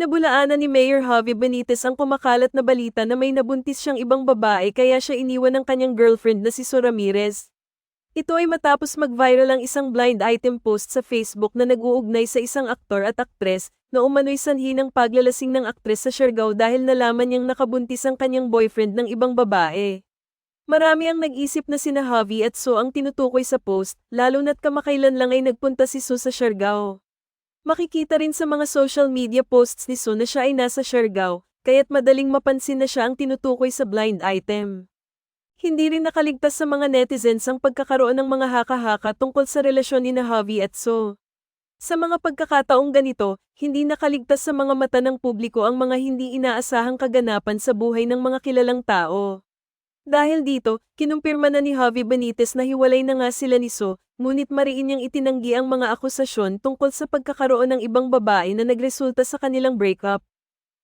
Pinabulaanan ni Mayor Javi Benitez ang kumakalat na balita na may nabuntis siyang ibang babae kaya siya iniwan ng kanyang girlfriend na si So Ramirez. Ito ay matapos mag-viral ang isang blind item post sa Facebook na nag-uugnay sa isang aktor at aktres na umano'y sanhi ng paglalasing ng aktres sa Siargao dahil nalaman niyang nakabuntis ang kanyang boyfriend ng ibang babae. Marami ang nag-isip na sina Javi at So ang tinutukoy sa post, lalo na't kamakailan lang ay nagpunta si So sa Siargao. Makikita rin sa mga social media posts ni So na siya ay nasa Siargao, kaya't madaling mapansin na siya ang tinutukoy sa blind item. Hindi rin nakaligtas sa mga netizens ang pagkakaroon ng mga haka-haka tungkol sa relasyon ni na Javi at So. Sa mga pagkakataong ganito, hindi nakaligtas sa mga mata ng publiko ang mga hindi inaasahang kaganapan sa buhay ng mga kilalang tao. Dahil dito, kinumpirma na ni Javi Benitez na hiwalay na nga sila ni So, ngunit mariin niyang itinanggi ang mga akusasyon tungkol sa pagkakaroon ng ibang babae na nagresulta sa kanilang breakup.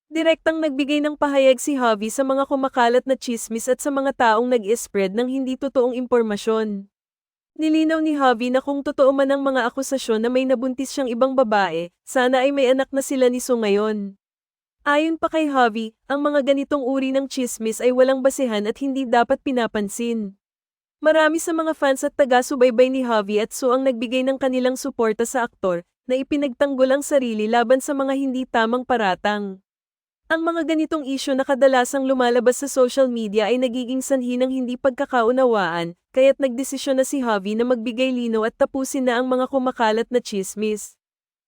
Direktang nagbigay ng pahayag si Javi sa mga kumakalat na chismis at sa mga taong nag-spread ng hindi totoong impormasyon. Nilinaw ni Javi na kung totoo man ang mga akusasyon na may nabuntis siyang ibang babae, sana ay may anak na sila ni So ngayon. Ayon pa kay Javi, ang mga ganitong uri ng chismis ay walang basehan at hindi dapat pinapansin. Marami sa mga fans at taga-subaybay ni Javi at So ang nagbigay ng kanilang suporta sa aktor na ipinagtanggol ang sarili laban sa mga hindi tamang paratang. Ang mga ganitong isyo na kadalasang lumalabas sa social media ay nagiging sanhi ng hindi pagkakaunawaan, kaya't nagdesisyon na si Javi na magbigay linaw at tapusin na ang mga kumakalat na chismis.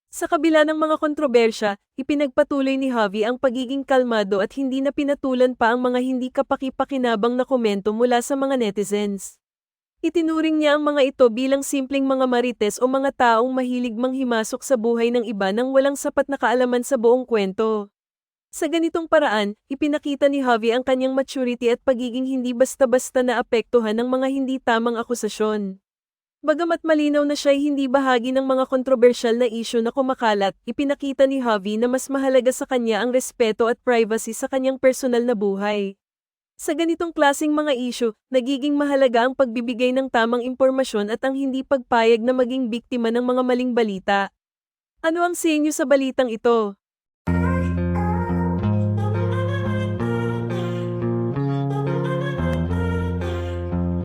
Sa kabila ng mga kontrobersya, ipinagpatuloy ni Javi ang pagiging kalmado at hindi na pinatulan pa ang mga hindi kapaki-pakinabang na komento mula sa mga netizens. Itinuring niya ang mga ito bilang simpleng mga marites o mga taong mahilig manghimasok sa buhay ng iba nang walang sapat na kaalaman sa buong kwento. Sa ganitong paraan, ipinakita ni Javi ang kanyang maturity at pagiging hindi basta-basta na apektuhan ng mga hindi tamang akusasyon. Bagamat malinaw na siya ay hindi bahagi ng mga kontrobersyal na isyu na kumakalat, ipinakita ni Javi na mas mahalaga sa kanya ang respeto at privacy sa kanyang personal na buhay. Sa ganitong klasing mga isyu, nagiging mahalaga ang pagbibigay ng tamang impormasyon at ang hindi pagpayag na maging biktima ng mga maling balita. Ano ang sinyo sa balitang ito?